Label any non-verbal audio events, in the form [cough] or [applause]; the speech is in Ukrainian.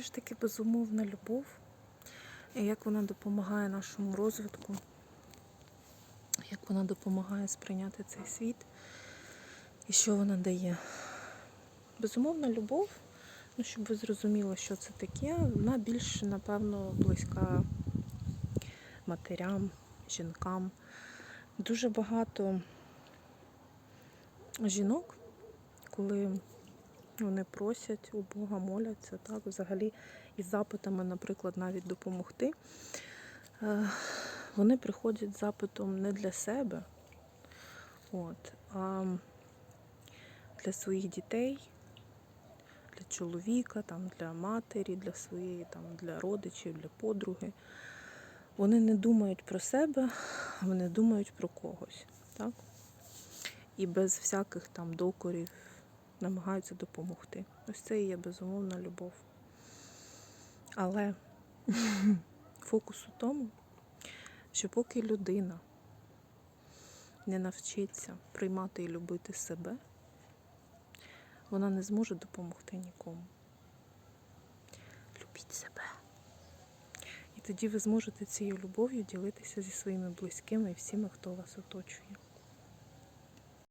що ж таке безумовна любов? І як вона допомагає нашому розвитку? Як вона допомагає сприйняти цей світ? І що вона дає? Безумовна любов, ну, щоб ви зрозуміли, що це таке, вона більш, напевно, близька матерям, жінкам. Дуже багато жінок, коли вони просять у Бога, моляться, так, взагалі із запитами, наприклад, навіть допомогти. е, Вони приходять з запитом не для себе, от, а для своїх дітей, для чоловіка, там, для матері, для своєї, там, для родичів, для подруги. Вони не думають про себе, а вони думають про когось. Так? І без всяких там докорів намагаються допомогти. Ось це і є безумовна любов. Але [laughs] фокус у тому, що поки людина не навчиться приймати і любити себе, вона не зможе допомогти нікому. Любіть себе. І тоді ви зможете цією любов'ю ділитися зі своїми близькими і всіми, хто вас оточує.